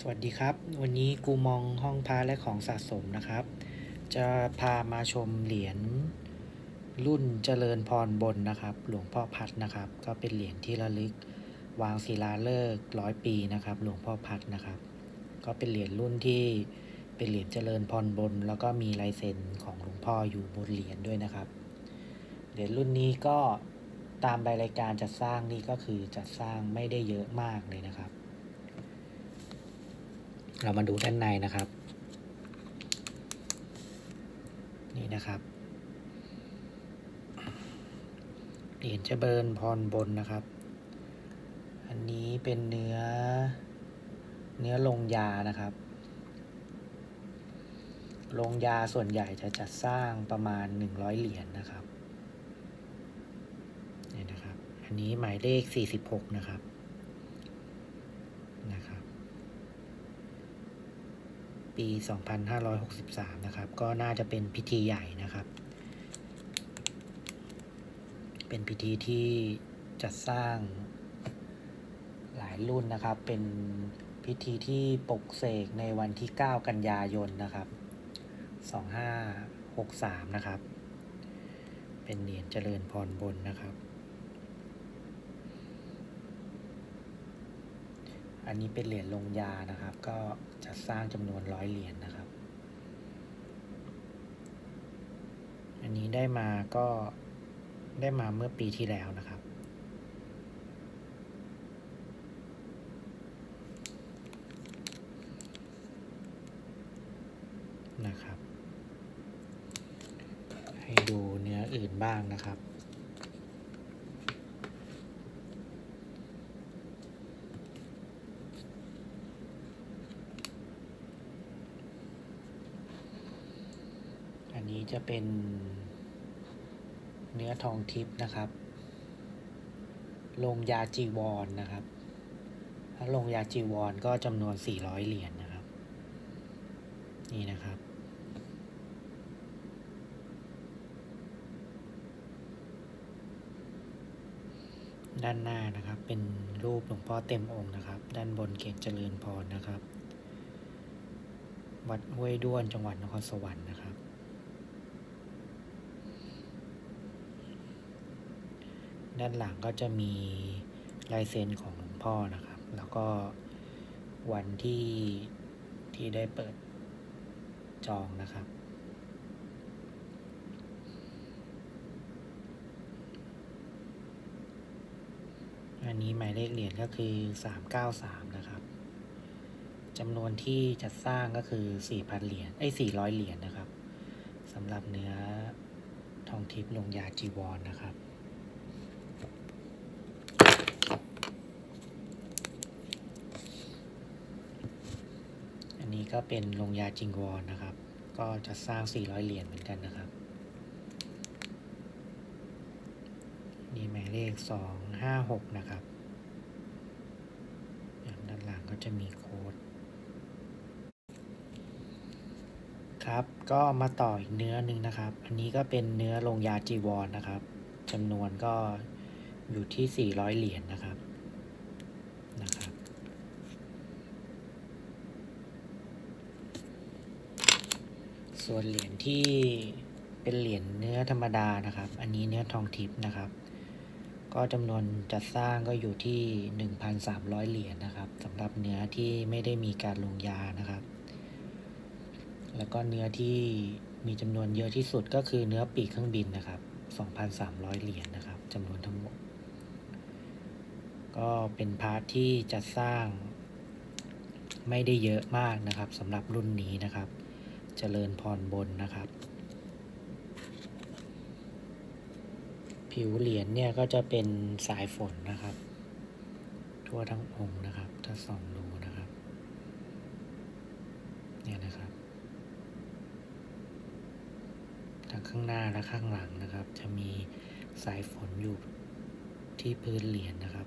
สวัสดีครับ วันนี้กูมองห้องพระและของสะสมนะครับ จะพามาชมเหรียญรุ่นเจริญพรบนนะครับ หลวงพ่อพัดนะครับ ก็เป็นเหรียญที่ระลึกวางศิลาฤกษ์ร้อยปีนะครับ หลวงพ่อพัดนะครับ ก็เป็นเหรียญรุ่นที่เป็นเหรียญเจริญพรบน แล้วก็มีลายเซ็นของหลวงพ่ออยู่บนเหรียญด้วยนะครับ เหรียญรุ่นนี้ก็ตามใบรายการจัดสร้างนี่ก็คือจัดสร้างไม่ได้เยอะมากเลยนะครับ เรามาดูด้านในนะครับ นี่นะครับเหรียญเจเบิญพรบนนะครับ อันนี้เป็นเนื้อ เนื้อลงยานะครับ ลงยาส่วนใหญ่จะจัดสร้างประมาณ 100 เหรียญนนะครับนี่นะครับ อันนี้หมายเลข 46 นะครับ ปี 2563 นะครับ ก็น่าจะเป็นพิธีใหญ่นะครับ เป็นพิธีที่จัดสร้างหลายรุ่นนะครับ เป็นพิธีที่ปกเสกในวันที่ 9 กันยายนนะครับ 2563 นะครับ เป็นเหรียญเจริญพรบนนะครับ อันนี้เป็นเหรียญลงยานะครับ ก็จะสร้างจำนวนร้อยเหรียญนนะครับ อันนี้ได้มาก็ได้มาเมื่อปีที่แล้วนะครับ นะครับ ให้ดูเนื้ออื่นบ้างนะครับ อันนี้ จะเป็นเนื้อทองทิพย์นะครับ ลงยาจีวรนนะครับ ถ้าลงยาจีวรก็จำนวน 400 เหรียญนนะครับ นี่นะครับ ด้านหน้านะครับเป็นรูปหลวงพ่อเต็มองค์นะครับ ด้านบนเขียนเจริญพรนะครับ วัดห้วยด้วนจังหวัดนครสวรรค์นะครับ ด้านหลังก็จะมีลายเซ็นของหลวงพ่อนะครับ แล้วก็วันที่ที่ได้เปิดจองนะครับ อันนี้หมายเลขเหรียญก็คือ 393 นะครับจำนวนที่จัดสร้างก็คือ 4,000 เหรียญไอ้400 เหรียญนะครับสำหรับเนื้อทองทิพย์ลงยาจีวรนนะครับ อันนี้ ก็เป็นลงยาจิงวอนนะครับ ก็จะสร้าง 400 เหรียญเหมือนกันนะครับ นี่หมายเลข 256 นะครับ ด้านหลังก็จะมีโค้ด ครับ ก็มาต่ออีกเนื้อหนึ่งนะครับ อันนี้ก็เป็นเนื้อลงยาจีวรนนะครับจำนวนก็อยู่ที่ 400 เหรียญนนะครับ ส่วนเหรียญที่เป็นเหรียญเนื้อธรรมดานะครับ อันนี้เนื้อทองทิพย์นะครับ ก็จำนวนจัดสร้างก็อยู่ที่ 1,300 เหรียญนะครับสำหรับเนื้อที่ไม่ได้มีการลงยานะครับ แล้วก็เนื้อที่มีจำนวนเยอะที่สุดก็คือเนื้อปีกเครื่องบินนะครับ 2,300 เหรียญนะครับจำนวนทั้งหมด ก็เป็นพาร์ทที่จัดสร้างไม่ได้เยอะมากนะครับสำหรับรุ่นนี้นะครับ เจริญพรบนนะครับ ผิวเหรียญเนี่ยก็จะเป็นสายฝนนะครับ ทั่วทั้งองค์นะครับ ถ้าส่องดูนะครับ เนี่ยนะครับทั้งข้างหน้าและข้างหลังนะครับ จะมีสายฝนอยู่ที่พื้นเหรียญนะครับ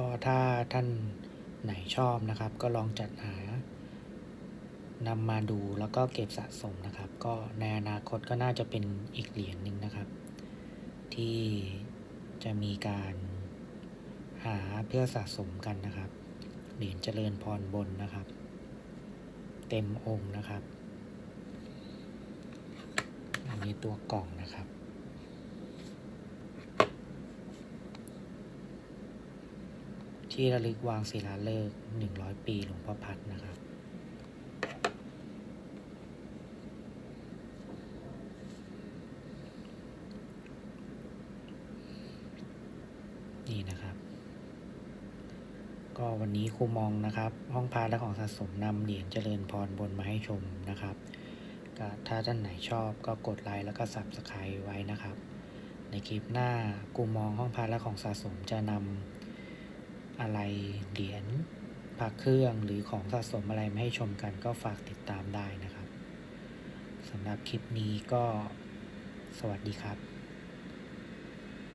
ก็ถ้าท่านไหนชอบนะครับ ก็ลองจัดหานำมาดูแล้วก็เก็บสะสมนะครับ ก็ในอนาคตก็น่าจะเป็นอีกเหรียญหนึ่งนะครับ ที่จะมีการหาเพื่อสะสมกันนะครับ เหรียญเจริญพรบนนะครับ เต็มองค์นะครับ อันนี้ตัวกล่องนะครับ ที่ระลึกวางศิลาฤกษ์100 ปีหลวงพ่อพัดนะครับ นี่นะครับ ก็วันนี้ครูมองนะครับ ห้องพาและของสะสมนำเหรียญเจริญพรบนมาให้ชมนะครับก็ถ้าท่านไหนชอบก็กดไลค์แล้วก็ Subscribe ไว้นะครับ ในคลิปหน้ากูมองห้องพาและของสะสมจะนำ อะไรเหรียญพระเครื่องหรือของสะสมอะไรมาให้ชมกันก็ฝากติดตามได้นะครับสำหรับคลิปนี้ก็สวัสดีครับ